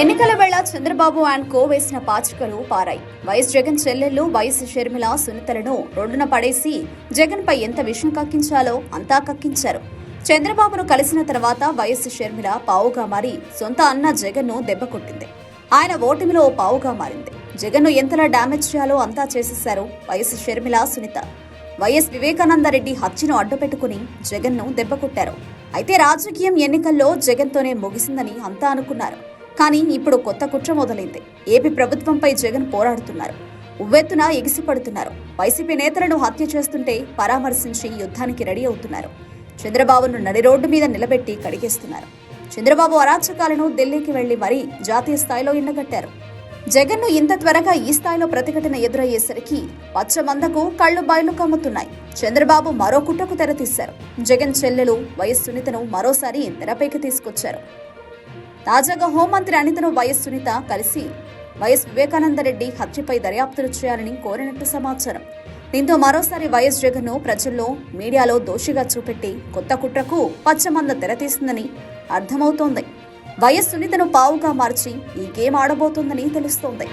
ఎన్నికల వేళ Chandrababu and co వేసిన పాచికలు పారాయి. వైఎస్ జగన్ చెల్లెళ్ళు వైఎస్ షర్మిల సునీతలను రోడ్డున పడేసి జగన్ పై ఎంత విషం కక్కించాలో అంతా కక్కించారు. చంద్రబాబును కలిసిన తర్వాత వైఎస్ షర్మిల పావుగా మారి సొంత అన్న జగన్ను దెబ్బకొట్టింది ఆయన ఓటమిలో ఓ పావుగా మారింది. జగన్ను ఎంతలా డ్యామేజ్ చేయాలో అంతా చేసేశారు వైఎస్ షర్మిల సునీత. వైఎస్ వివేకానందరెడ్డి హత్యను అడ్డుపెట్టుకుని జగన్ను దెబ్బకొట్టారు. అయితే రాజకీయం ఎన్నికల్లో జగన్తోనే ముగిసిందని అంతా అనుకున్నారు. కానీ ఇప్పుడు కొత్త కుట్ర మొదలైంది. ఏపీ ప్రభుత్వంపై జగన్ పోరాడుతున్నారు. ఉవ్వెత్తున ఎగిసిపడుతున్నారు. వైసీపీ నేతలను హత్య చేస్తుంటే పరామర్శించి యుద్ధానికి రెడీ అవుతున్నారు. చంద్రబాబును నడి రోడ్డు మీద నిలబెట్టి కడిగేస్తున్నారు. చంద్రబాబు అరాచకాలను ఢిల్లీకి వెళ్ళి మరీ జాతీయ స్థాయిలో ఎండగట్టారు. జగన్ను ఇంత త్వరగా ఈ స్థాయిలో ప్రతిఘటన ఎదురయ్యేసరికి పచ్చమందకు కళ్ళు బాయిలు కమ్ముతున్నాయి చంద్రబాబు మరో కుట్రకు తెరతీశారు. జగన్ చెల్లెలు వైఎస్ సునీతను మరోసారి తెరపైకి తీసుకొచ్చారు. తాజాగా హోంమంత్రి అనితను వైఎస్ సునీత కలిసి వైఎస్ వివేకానందరెడ్డి హత్యపై దర్యాప్తులు చేయాలని కోరినట్టు సమాచారం. దీంతో మరోసారి వైఎస్ జగన్ను ప్రజల్లో మీడియాలో దోషిగా చూపెట్టి కొత్త కుట్రకు పచ్చమంద తెరతీసిందని అర్థమవుతోంది. వయస్సుని తను పావుగా మార్చి ఈ గేమ్ ఆడబోతోందని తెలుస్తోంది.